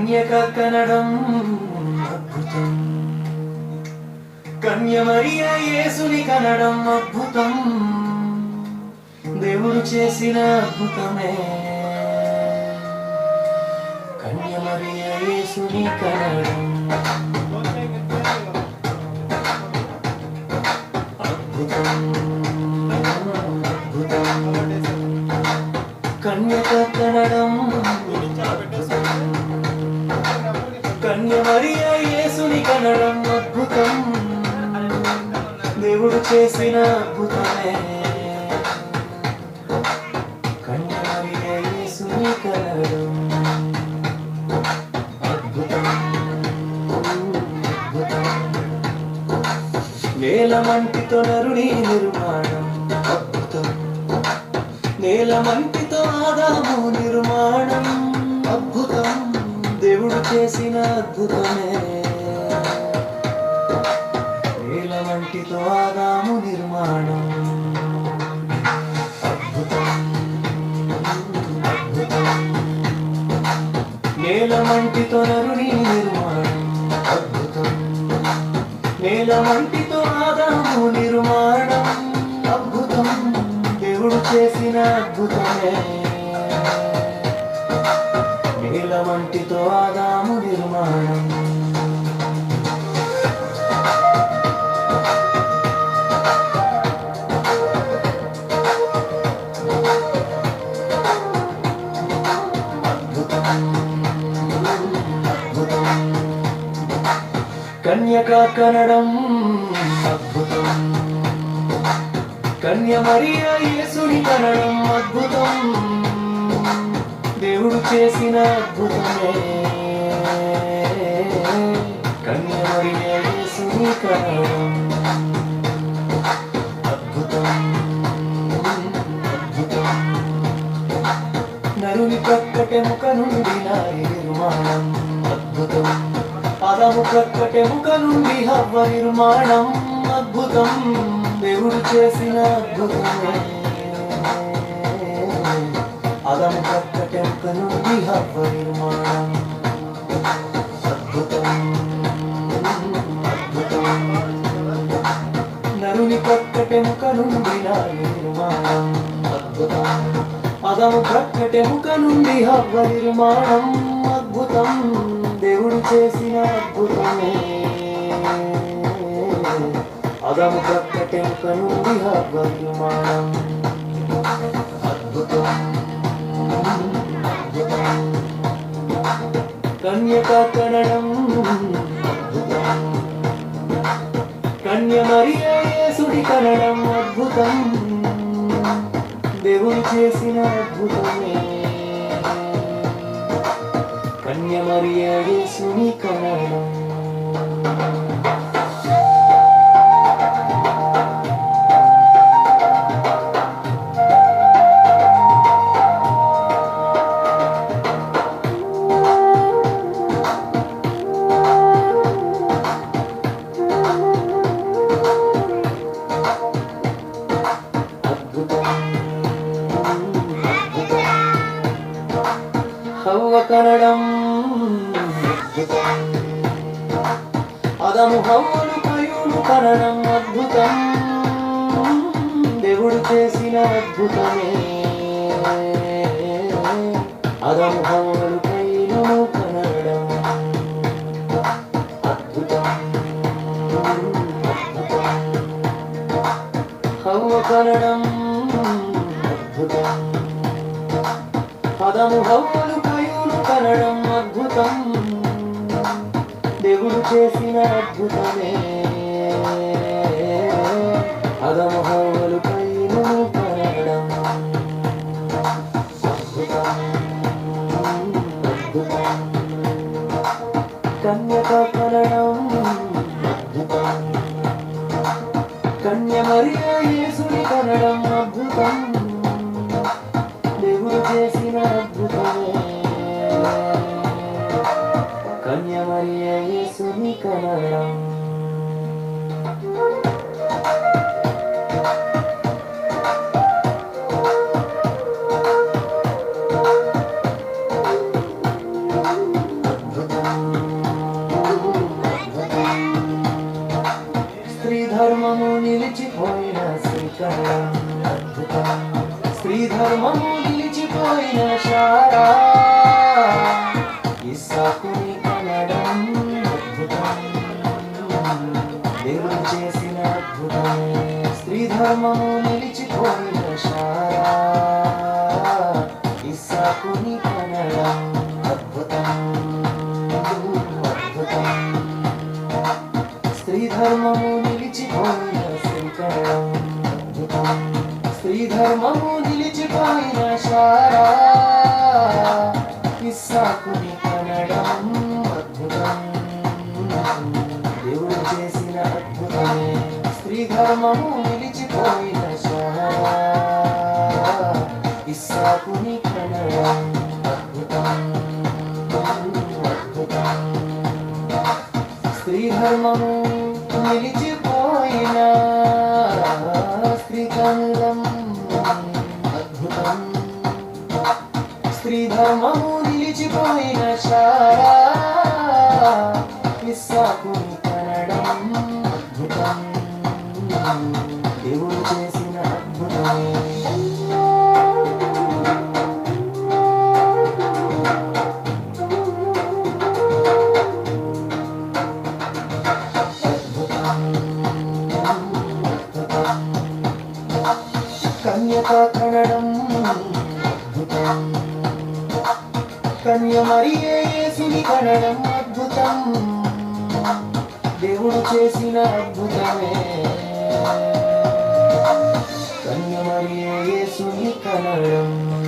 కన్యక కనడం అద్భుతం. కన్యమరియ యేసుని కనడం అద్భుతం. దేవుడు చేసిన అద్భుతమే. కన్యమరియ యేసుని కనడం కన్యమరియ యేసుని కనడం అద్భుతం. దేవుడు చేసిన అద్భుతమే. కన్యమరియ యేసుని కనడం అద్భుతం. అద్భుతం. నేలమంటితో నరుని నిర్మాణం అద్భుతం. నేలమంటితో ఆదాము నిర్మాణం చేసిన అద్భుతమే. నీల నేలమంటితో ఆదాము నిర్మాణం. అద్భుతం అద్భుతం. నేలమంటితో నరుని నిర్మాణం. అద్భుతం. నేల నేలమంటితో ఆదాము నిర్మాణం. అద్భుతం. దేవుడు చేసిన అద్భుతమే. నేలమంటితో ఆదాము నిర్మాణం. అద్భుతం కనడం అద్భుతం. కన్య మరియా యేసుని కనడం అద్భుతం. దేవుడు చేసిన అద్భుతమే. కన్య మరియ అద్భుతం అద్భుతం. నరుని ప్రక్కటెముక నుండి నారి నిర్మాణం. అద్భుతం పదము ప్రక్కటెముక నుండి హవ్వ నిర్మాణం. అద్భుతం దేవుడు చేసిన అద్భుతమే. అదము ప్రక్కటెముక నుండి హవ్వ నిర్మాణం అద్భుతం. అద్భుతం. నరుని ప్రక్కటెముక నుండి నారి నిర్మాణం అద్భుతం. అదము ప్రక్కటెముక నుండి హవ్వ నిర్మాణం అద్భుతం. దేవుడు చేసిన అద్భుతమే. అదము ప్రక్కటెముక నుండి హవ్వ నిర్మాణం కన్యక కనడం అద్భుతం కన్య మరియ కనడం అద్భుతం. దేవుడు చేసిన అద్భుతమే. కన్య మరియ హవ్వ అదము హవ్వను కయును కరణం అద్భుతం. దేవుడు చేసిన అద్భుతమే. అదము హవ్వను కయును కనడం అద్భుతం. అద్భుతం. హవ్వ కనడం అద్భుతం. పదము హవ్వలు కనడం అద్భుతం. దేవుడు చేసిన అద్భుతమే. చరణామృతం స్త్రీధర్మం నిలిచిపోయిన చారా ఇస్సాకుని కనడం అద్భుతం. దేవుడు చేసిన అద్భుతం స్త్రీధర్మము నిలిచిపోయిన చారా ఇస్సాకుని కనడం అద్భుతం. అద్భుతం. నిలిచిపోయిన శంకరం. స్త్రీ ధర్మము నిలిచిపోయిన శారా. ఇస్సాకుని కనడం అద్భుతం. దేవుడు చేసిన అద్భుతమే స్త్రీ ధర్మము నిలిచిపోయిన శారా. ఇస్సాకుని కనడం అద్భుతం. అద్భుతం. స్త్రీ ధర్మము నిలిచిపోయిన స్త్రీ నిలిచిపోయిన చారా ఇస్సాకుని కనడం యేసుని కనడం అద్భుతం. దేవుడు చేసిన అద్భుతమే. కన్ను మరి యేసుని కనడం